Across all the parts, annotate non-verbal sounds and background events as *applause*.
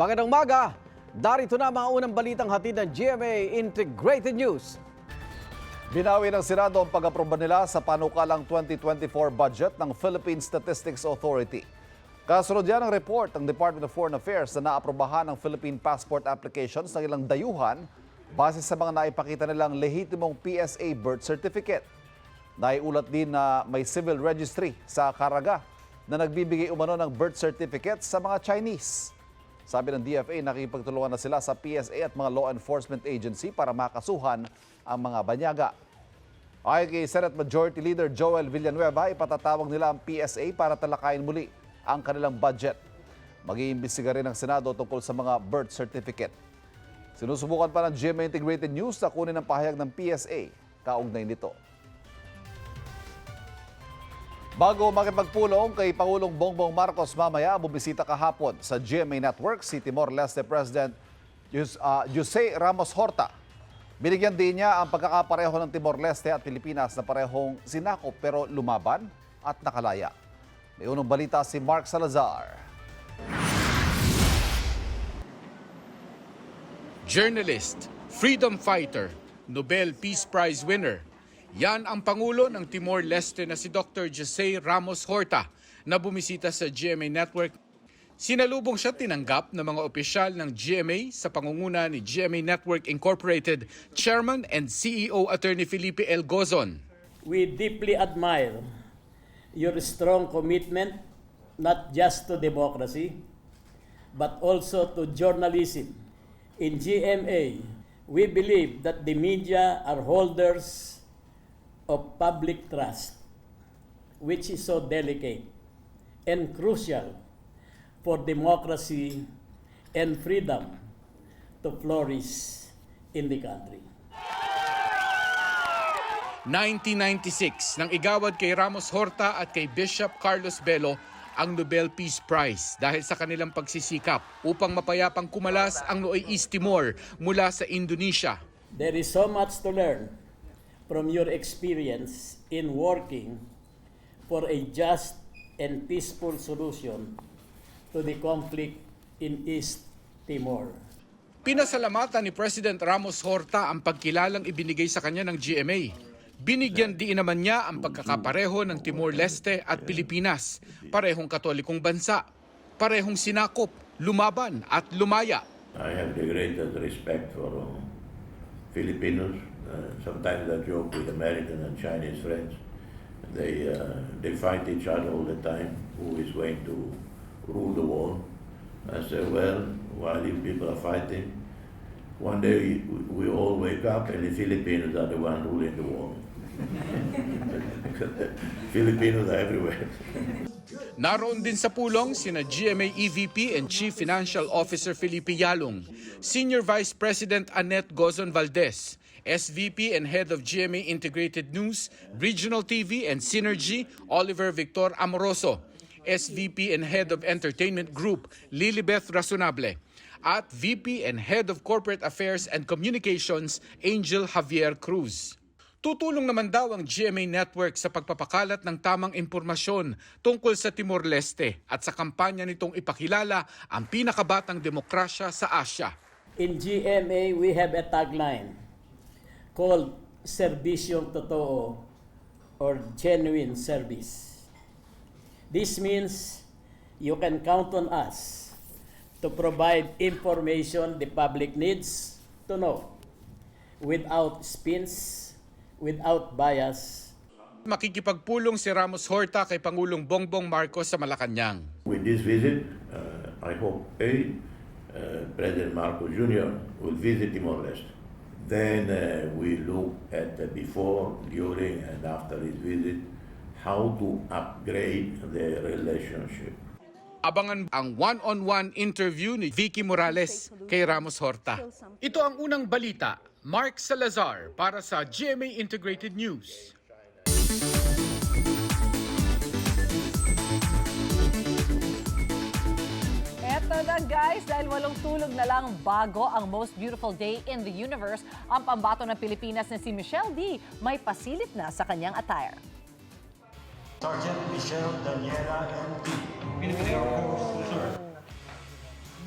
Magandang maga! Darito na mga unang balitang hatid ng GMA Integrated News. Binawi ng Senado ang pag-aproba nila sa panukalang 2024 budget ng Philippine Statistics Authority. Kasunod yan ang report ng Department of Foreign Affairs na naaprobahan ng Philippine passport applications ng ilang dayuhan base sa mga naipakita nilang lehitimong PSA birth certificate. Naiulat din na may civil registry sa Caraga na nagbibigay umano ng birth certificate sa mga Chinese. Sabi ng DFA, nakipagtulungan na sila sa PSA at mga law enforcement agency para makasuhan ang mga banyaga. Ayon kay Senate Majority Leader Joel Villanueva, ipatatawag nila ang PSA para talakayin muli ang kanilang budget. Mag-iimbestiga rin ang Senado tungkol sa mga birth certificate. Sinusubukan pa ng GMA Integrated News na kunin ang pahayag ng PSA kaugnay nito. Bago makipagpulong kay Pangulong Bongbong Marcos mamaya, bumisita kahapon sa GMA Network si Timor-Leste President ah, Jose Ramos Horta. Binigyan din niya ang pagkakapareho ng Timor-Leste at Pilipinas na parehong sinakop pero lumaban at nakalaya. May unang balita si Mark Salazar. journalist, freedom fighter, Nobel Peace Prize winner. Yan ang Pangulo ng Timor-Leste na si Dr. Jose Ramos Horta na bumisita sa GMA Network. Sinalubong siya tinanggap ng mga opisyal ng GMA sa pangunguna ni GMA Network Incorporated Chairman and CEO Attorney Felipe L. Gozon. We deeply admire your strong commitment not just to democracy, but also to journalism. In GMA, we believe that the media are holders of public trust, which is so delicate and crucial for democracy and freedom to flourish in the country. 1996 nang igawad kay Ramos Horta at kay Bishop Carlos Bello ang Nobel Peace Prize dahil sa kanilang pagsisikap upang mapayapang kumalas ang Nooy East Timor mula sa Indonesia. There is so much to learn from your experience in working for a just and peaceful solution to the conflict in East Timor. Pinasalamatan ni President Ramos Horta ang pagkilalang ibinigay sa kanya ng GMA. Binigyan din naman niya ang pagkakapareho ng Timor-Leste at Pilipinas, parehong katolikong bansa, parehong sinakop, lumaban at lumaya. I have the greatest respect for uh, Filipinos. Uh, sometimes I joke with American and Chinese friends. They uh, they fight each other all the time. Who is going to rule the world? I say, well, while you people are fighting, one day we, we all wake up and the Filipinos are the one ruling the world. *laughs* Filipinos are everywhere. Naroon din sa pulong sina GMA EVP and Chief Financial Officer Felipe Yalong, Senior Vice President Annette Gozon Valdez, SVP and Head of GMA Integrated News, Regional TV and Synergy, Oliver Victor Amoroso, SVP and Head of Entertainment Group, Lilibeth Rasunable, at VP and Head of Corporate Affairs and Communications, Angel Javier Cruz. Tutulong naman daw ang GMA Network sa pagpapakalat ng tamang impormasyon tungkol sa Timor-Leste at sa kampanya nitong ipakilala ang pinakabatang demokrasya sa Asya. In GMA, we have a tagline called Servisyong Totoo or Genuine Service. This means you can count on us to provide information the public needs to know without spins, without bias, Makikipagpulong si Ramos Horta kay Pangulong Bongbong Marcos sa Malacanang. With this visit, uh, I hope A, uh, President Marcos Jr. will visit Timor-Leste. Then uh, we look at the before, during, and after his visit, how to upgrade the relationship. Abangan ang one-on-one interview ni Vicky Morales kay Ramos Horta. Ito ang unang balita. Mark Salazar para sa GMA Integrated News. Na guys, dahil walong tulog na lang bago ang most beautiful day in the universe, ang pambato ng Pilipinas na si Michelle D. may pasilit na sa kanyang attire. Sergeant Michelle Daniela M.P.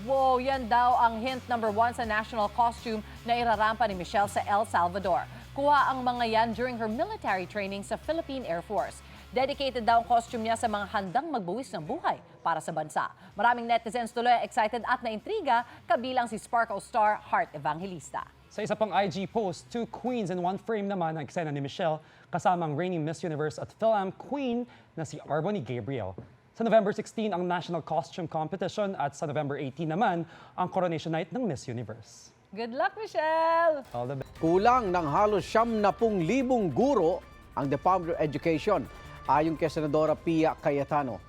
Wow, yan daw ang hint number one sa national costume na irarampa ni Michelle sa El Salvador. Kuha ang mga yan during her military training sa Philippine Air Force. Dedicated daw ang costume niya sa mga handang magbuwis ng buhay para sa bansa. Maraming netizens tuloy excited at naintriga, kabilang si Sparkle star Heart Evangelista. Sa isa pang IG post, two queens in one frame naman ang eksena ni Michelle kasama ang reigning Miss Universe at Phil-Am queen na si Arbony Gabriel. Sa November 16 ang National Costume Competition at sa November 18 naman ang Coronation Night ng Miss Universe. Good luck, Michelle! All the best. Kulang ng halos siyam na pung libong guro ang Department of Education ayon kay Senadora Pia Cayetano.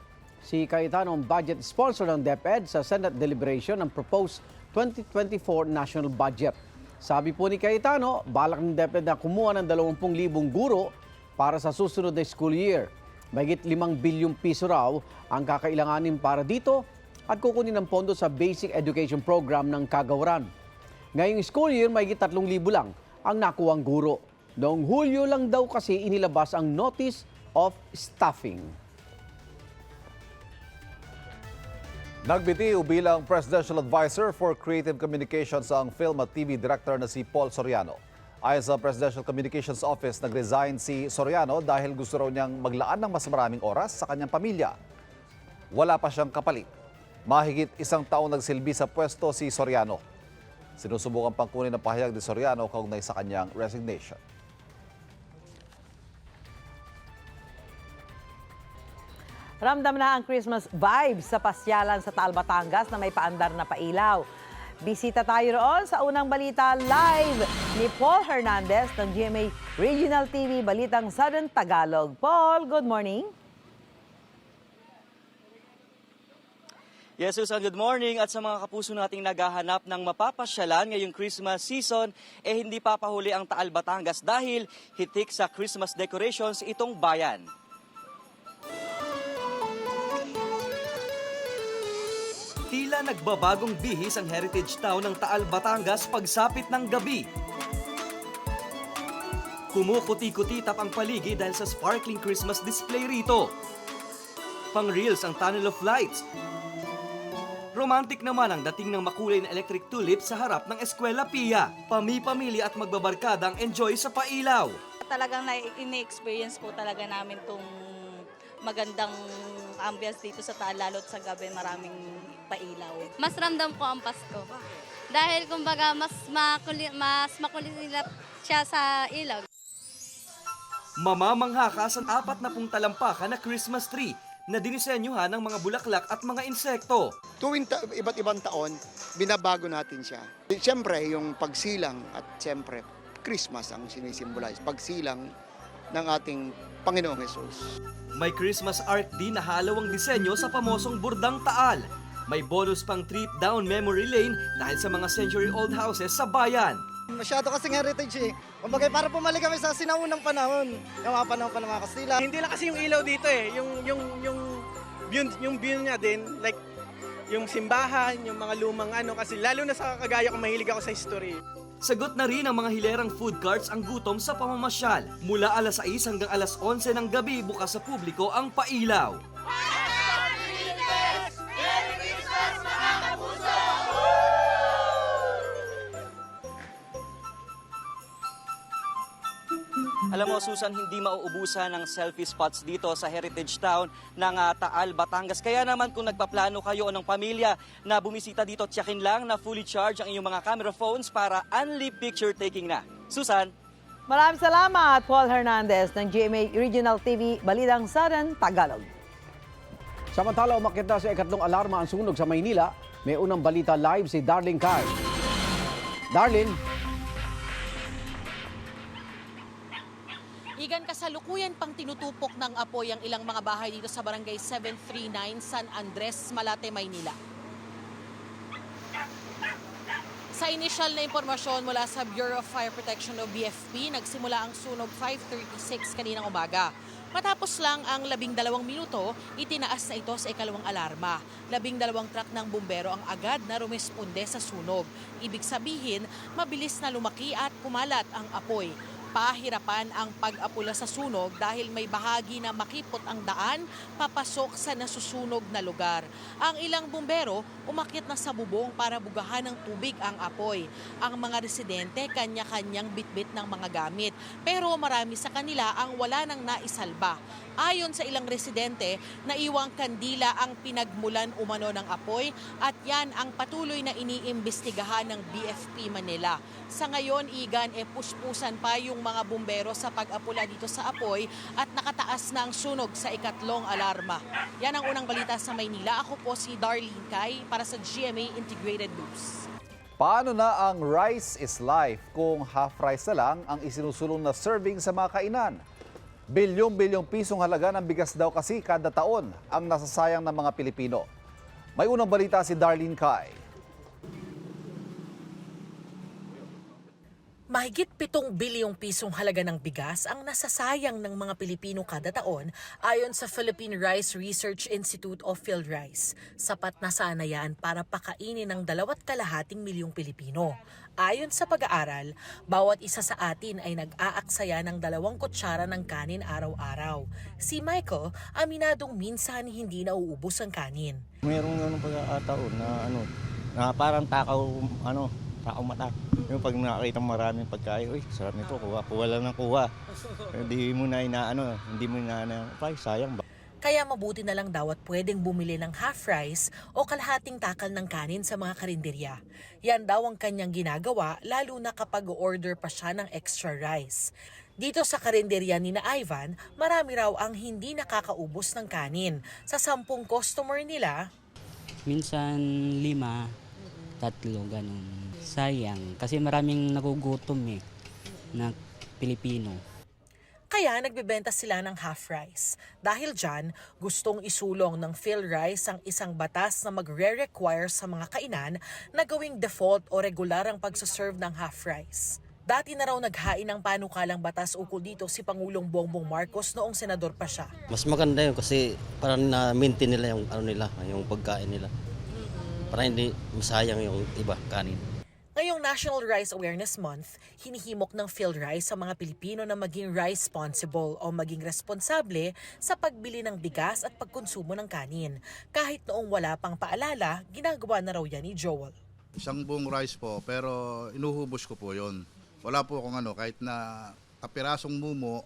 Si Cayetano ang budget sponsor ng DepEd sa Senate deliberation ng proposed 2024 national budget. Sabi po ni Cayetano, balak ng DepEd na kumuha ng 20,000 guro para sa susunod na school year. Mahigit 5 bilyong piso raw ang kakailanganin para dito at kukunin ng pondo sa basic education program ng kagawaran. Ngayong school year, may 3,000 lang ang nakuwang guro. Noong Hulyo lang daw kasi inilabas ang Notice of Staffing. Nagbitiw bilang Presidential Advisor for Creative Communications ang film at TV Director na si Paul Soriano. Ayon sa Presidential Communications Office, nag-resign si Soriano dahil gusto raw niyang maglaan ng mas maraming oras sa kanyang pamilya. Wala pa siyang kapalit. Mahigit isang taong nagsilbi sa pwesto si Soriano. Sinusubukan pang kunin ang pahayag ni Soriano kaugnay sa kanyang resignation. Ramdam na ang Christmas vibes sa pasyalan sa Taal, Batangas na may paandar na pailaw. Bisita tayo roon sa unang balita live ni Paul Hernandez ng GMA Regional TV Balitang Southern Tagalog. Paul, good morning. Yes, Susan, good morning. At sa mga kapuso nating naghahanap ng mapapasyalan ngayong Christmas season, eh hindi papahuli ang Taal Batangas dahil hitik sa Christmas decorations itong bayan. Tila nagbabagong bihis ang heritage town ng Taal Batangas pagsapit ng gabi. Kumukuti-kutitap ang paligid dahil sa sparkling Christmas display rito. Pang reels ang Tunnel of Lights, Romantic naman ang dating ng makulay na electric tulip sa harap ng Eskwela Pia. Pami-pamilya at magbabarkada ang enjoy sa pailaw. Talagang na ini-experience po talaga namin tong magandang ambience dito sa Taal, lalo't sa gabi maraming pailaw. mas ramdam ko ang Pasko. Dahil kumbaga mas makuli, mas makulit siya sa ilaw. Mamamangha ka sa apat na pung talampakan na Christmas tree na dinisenyuhan ng mga bulaklak at mga insekto. tuwing ta- iba't ibang taon, binabago natin siya. Siyempre, yung pagsilang at siyempre, Christmas ang sinisimbolize. Pagsilang ng ating Panginoong Jesus. May Christmas art din na halawang disenyo sa pamosong Burdang Taal. May bonus pang trip down memory lane dahil sa mga century-old houses sa bayan. Masyado kasing heritage eh. Kumbaga, para pumalik kami sa sinaunang panahon. Yung mga panahon pa ng mga Kastila. Hindi lang kasi yung ilaw dito eh, yung yung yung view, yung view niya din like yung simbahan, yung mga lumang ano kasi lalo na sa kagaya ko mahilig ako sa history. Sagot na rin ang mga hilerang food carts ang gutom sa pamamasyal. Mula alas 6 hanggang alas 11 ng gabi bukas sa publiko ang pailaw. Alam mo, Susan, hindi mauubusan ng selfie spots dito sa Heritage Town ng ah, Taal, Batangas. Kaya naman kung nagpaplano kayo ng pamilya na bumisita dito, tiyakin lang na fully charge ang inyong mga camera phones para only picture taking na. Susan? Maraming salamat, Paul Hernandez ng GMA Regional TV Balitang Southern Tagalog. Samantala, umakit na sa ikatlong alarma ang sunog sa Maynila. May unang balita live si Darling Kai. Darling, kasalukuyan pang tinutupok ng apoy ang ilang mga bahay dito sa barangay 739 San Andres, Malate, Maynila. Sa initial na impormasyon mula sa Bureau of Fire Protection o BFP, nagsimula ang sunog 5.36 kaninang umaga. Matapos lang ang labing dalawang minuto, itinaas na ito sa ikalawang alarma. Labing dalawang truck ng bumbero ang agad na rumisponde sa sunog. Ibig sabihin, mabilis na lumaki at kumalat ang apoy. Pahirapan ang pag-apula sa sunog dahil may bahagi na makipot ang daan papasok sa nasusunog na lugar. Ang ilang bumbero umakyat na sa bubong para bugahan ng tubig ang apoy. Ang mga residente kanya-kanyang bitbit ng mga gamit pero marami sa kanila ang wala nang naisalba. Ayon sa ilang residente, naiwang kandila ang pinagmulan umano ng apoy at yan ang patuloy na iniimbestigahan ng BFP Manila. Sa ngayon, Igan, e puspusan pa yung mga bumbero sa pag-apula dito sa apoy at nakataas na ang sunog sa ikatlong alarma. Yan ang unang balita sa Maynila. Ako po si Darlene Kai para sa GMA Integrated News. Paano na ang rice is life kung half rice na lang ang isinusulong na serving sa mga kainan? Bilyong-bilyong pisong halaga ng bigas daw kasi kada taon ang nasasayang ng mga Pilipino. May unang balita si Darlene Kai. Mahigit 7 bilyong pisong halaga ng bigas ang nasasayang ng mga Pilipino kada taon ayon sa Philippine Rice Research Institute of PhilRice. Sapat na sana yan para pakainin ng dalawat kalahating milyong Pilipino. Ayon sa pag-aaral, bawat isa sa atin ay nag-aaksaya ng dalawang kutsara ng kanin araw-araw. Si Michael, aminadong minsan hindi nauubos ang kanin. Mayroong ganun pagkakataon na ano, na parang takaw, ano, takaw mata. Yung pag nakakita mo maraming pagkain, uy, sarap nito, kuha, kuha lang ng kuha. Hindi mo na inaano, hindi mo na, na ay, sayang ba? Kaya mabuti na lang daw at pwedeng bumili ng half rice o kalahating takal ng kanin sa mga karinderya. Yan daw ang kanyang ginagawa lalo na kapag order pa siya ng extra rice. Dito sa karinderya ni na Ivan, marami raw ang hindi nakakaubos ng kanin. Sa sampung customer nila, Minsan lima, tatlo, ganun. Sayang, kasi maraming nagugutom eh, na Pilipino. kaya nagbebenta sila ng half rice. Dahil dyan, gustong isulong ng PhilRice ang isang batas na magre-require sa mga kainan na gawing default o regular ang pagsaserve ng half rice. Dati na raw naghain ng panukalang batas ukol dito si Pangulong Bongbong Marcos noong senador pa siya. Mas maganda yun kasi parang na-maintain nila yung ano nila, yung pagkain nila. Para hindi masayang yung iba, kanin. Ngayong National Rice Awareness Month, hinihimok ng PhilRice sa mga Pilipino na maging rice responsible o maging responsable sa pagbili ng bigas at pagkonsumo ng kanin. Kahit noong wala pang paalala, ginagawa na raw yan ni Joel. Isang buong rice po, pero inuhubos ko po yon. Wala po akong ano, kahit na kapirasong mumo,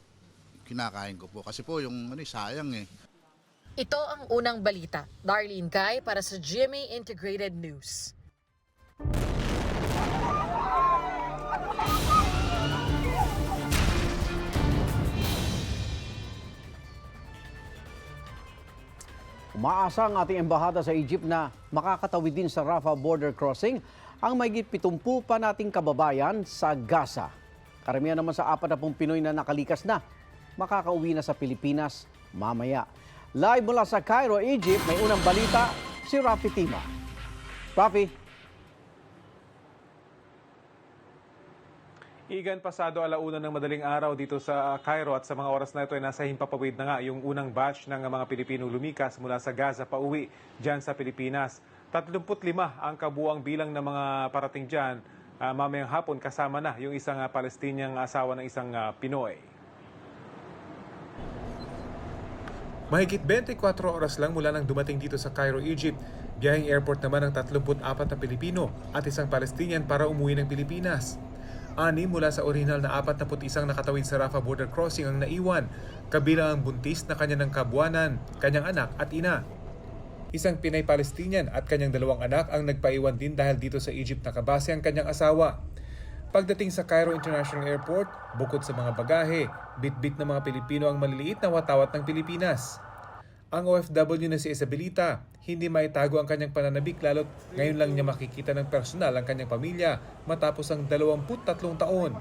kinakain ko po. Kasi po yung ano, eh, sayang eh. Ito ang unang balita. Darlene Guy para sa GMA Integrated News. Umaasa ang ating embahada sa Egypt na makakatawid din sa Rafah border crossing ang mahigit 70 pa nating kababayan sa Gaza. Karamihan naman sa 40 Pinoy na nakalikas na, makakauwi na sa Pilipinas mamaya. Live mula sa Cairo, Egypt, may unang balita si Rafi Tima. Rafi, Igan, pasado alauna ng madaling araw dito sa Cairo at sa mga oras na ito ay nasa himpapawid na nga yung unang batch ng mga Pilipinong lumikas mula sa Gaza pauwi dyan sa Pilipinas. 35 ang kabuang bilang ng mga parating dyan ah, mamayang hapon kasama na yung isang uh, Palestiniang asawa ng isang ah, Pinoy. Mahigit 24 oras lang mula nang dumating dito sa Cairo, Egypt. Biyaheng airport naman ang 34 na Pilipino at isang Palestinian para umuwi ng Pilipinas. Ani mula sa orihinal na 41 nakatawid sa Rafah border crossing ang naiwan, kabilang ang buntis na kanya ng kabuanan, kanyang anak at ina. Isang Pinay-Palestinian at kanyang dalawang anak ang nagpaiwan din dahil dito sa Egypt nakabase ang kanyang asawa. Pagdating sa Cairo International Airport, bukod sa mga bagahe, bit-bit ng mga Pilipino ang maliliit na watawat ng Pilipinas. Ang OFW na si Isabelita, hindi maitago ang kanyang pananabik lalo't ngayon lang niya makikita ng personal ang kanyang pamilya matapos ang 23 taon.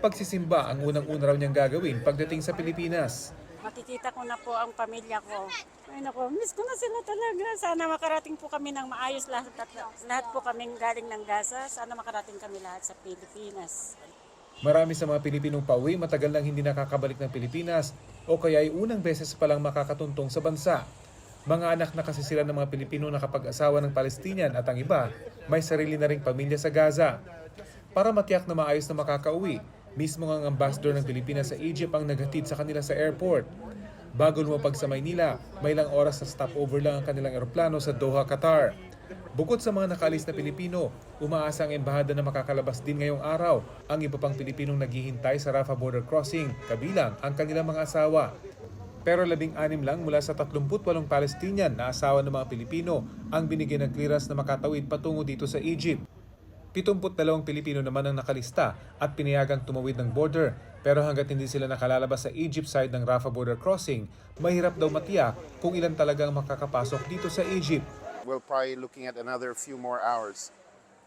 Pagsisimba ang unang-una raw niyang gagawin pagdating sa Pilipinas. Makikita ko na po ang pamilya ko. Ay nako, miss ko na sila talaga. Sana makarating po kami ng maayos lahat. Lahat po kaming galing ng Gaza. Sana makarating kami lahat sa Pilipinas. Marami sa mga Pilipinong pauwi matagal nang hindi nakakabalik ng Pilipinas o kaya ay unang beses pa lang makakatuntong sa bansa. Mga anak na kasi sila ng mga Pilipino na kapag-asawa ng Palestinian at ang iba, may sarili na ring pamilya sa Gaza. Para matiyak na maayos na makakauwi, Mismo ang ambassador ng Pilipinas sa Egypt ang naghatid sa kanila sa airport. Bago lumapag sa Maynila, may ilang oras na stopover lang ang kanilang eroplano sa Doha, Qatar. Bukod sa mga nakaalis na Pilipino, umaasa ang embahada na makakalabas din ngayong araw ang iba pang Pilipinong naghihintay sa Rafah border crossing, kabilang ang kanilang mga asawa. Pero labing anim lang mula sa 38 Palestinian na asawa ng mga Pilipino ang binigyan ng clearance na makatawid patungo dito sa Egypt. 72 Pilipino naman ang nakalista at pinayagang tumawid ng border. Pero hanggat hindi sila nakalalabas sa Egypt side ng Rafah border crossing, mahirap daw matiyak kung ilan talagang makakapasok dito sa Egypt. We're probably looking at another few more hours.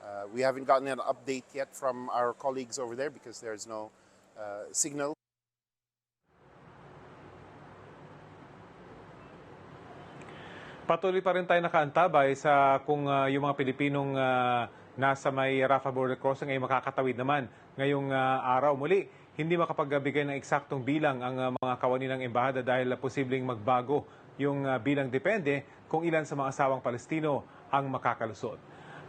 Uh, we haven't gotten an update yet from our colleagues over there because there's no uh, signal. Patuloy pa rin tayo nakaantabay sa kung ah, yung mga Pilipinong ah, nasa may Rafah border crossing ay makakatawid naman ngayong ah, araw. Muli, hindi makapagbigay ng eksaktong bilang ang ah, mga kawani ng embahada dahil ah, posibleng magbago yung ah, bilang depende kung ilan sa mga asawang Palestino ang makakalusot.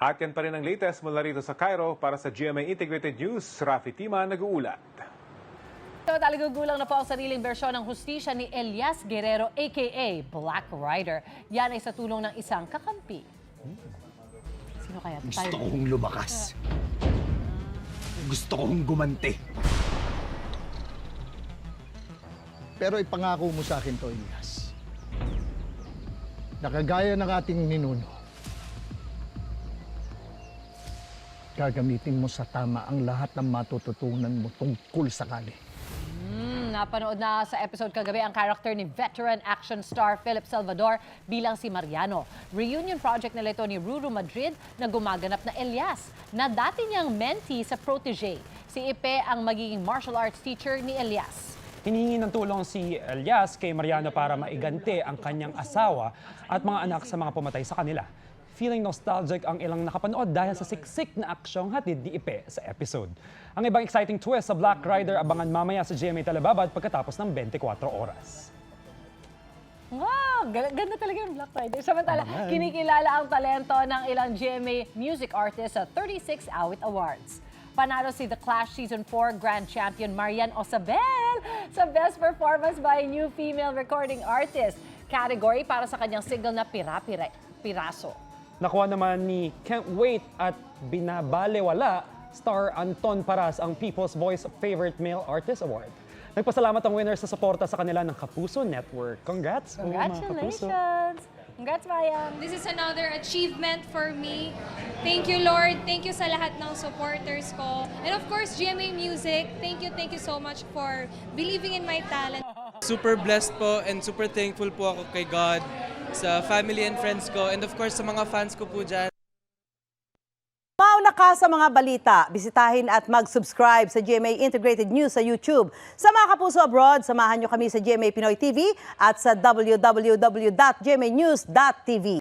At yan pa rin ang latest mula rito sa Cairo para sa GMA Integrated News. Rafi Tima nag-uulat. Samantala, gugulang na po ang sariling bersyon ng hustisya ni Elias Guerrero aka Black Rider. Yan ay sa tulong ng isang kakampi. Sino kaya? Gusto Tayo- kong lumakas. Gusto kong gumante. Pero ipangako mo sa akin to, Elias. Nakagaya ng ating ninuno, gagamitin mo sa tama ang lahat ng matututunan mo tungkol sa kali. Napanood na sa episode kagabi ang character ni veteran action star Philip Salvador bilang si Mariano. Reunion project nila ito ni Ruru Madrid na gumaganap na Elias, na dati niyang mentee sa protege. Si Ipe ang magiging martial arts teacher ni Elias. Hinihingi ng tulong si Elias kay Mariano para maigante ang kanyang asawa at mga anak sa mga pumatay sa kanila. Feeling nostalgic ang ilang nakapanood dahil sa siksik na aksyong hatid ni Ipe sa episode. Ang ibang exciting twist sa Black Rider abangan mamaya sa GMA Telebabad pagkatapos ng 24 oras. Wow, ganda, ganda talaga yung Black Friday. Samantala, Naman. kinikilala ang talento ng ilang GMA music artists sa 36 Awit Awards. Panalo si The Clash Season 4 Grand Champion Marian Osabel sa Best Performance by New Female Recording Artist category para sa kanyang single na Pira-Pira Piraso. Nakuha naman ni Can't Wait at Binabalewala star Anton Paras ang People's Voice Favorite Male Artist Award. Nagpasalamat ang winner sa suporta sa kanila ng Kapuso Network. Congrats! mga Kapuso. Congratulations! Congrats, Marian! This is another achievement for me. Thank you, Lord. Thank you sa lahat ng supporters ko. And of course, GMA Music, thank you, thank you so much for believing in my talent. Super blessed po and super thankful po ako kay God, sa family and friends ko, and of course sa mga fans ko po dyan. Mauna ka sa mga balita, bisitahin at mag-subscribe sa GMA Integrated News sa YouTube. Sa mga kapuso abroad, samahan nyo kami sa GMA Pinoy TV at sa www.gmanews.tv.